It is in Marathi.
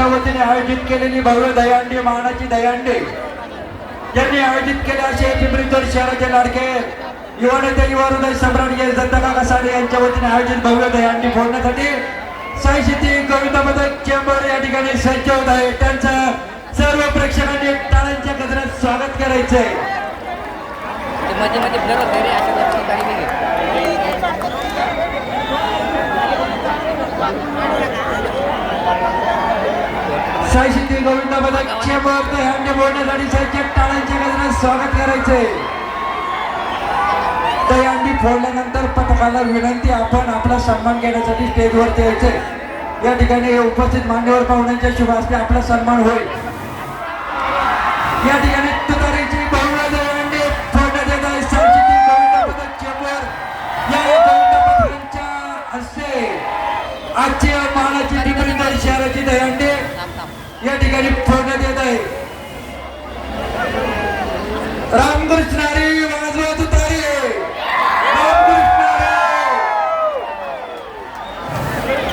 यांच्या वतीने आयोजित केलेली भव्य दहीहंडी मानाची दहीहंडी यांनी आयोजित केले असे पिंपरीतोड शहराचे लाडके युवा नेते युवा हृदय सम्राट या दत्तकाका साडे यांच्या वतीने आयोजित भव्य दहीहंडी फोडण्यासाठी साई कविता पदक चेंबर या ठिकाणी सज्ज होत आहे. त्यांचं सर्व प्रेक्षकांनी टाळ्यांच्या गजरात स्वागत करायचंय. मध्ये मध्ये साई शेती गोविंद पदक चेंबर दहीहंडी बोलण्यासाठी साईच्या टाळ्यांच्या गजरात स्वागत करायचंय दहीहंडी फोडल्यानंतर पथकाला विनंती आपण आपला सन्मान घेण्यासाठी स्टेजवरती यायचे. या ठिकाणी उपस्थित मान्यवर पाहुण्यांच्या शुभ असते आपला सन्मान होईल. या ठिकाणी तुतारीची भव्य फोडण्यात येत आहे. गोविंद चेंबर. या गोविंद हस्ते आजची मानाची पिंपरीकर या ठिकाणी ठेवण्यात येत आहे. रामकृष्ण हरी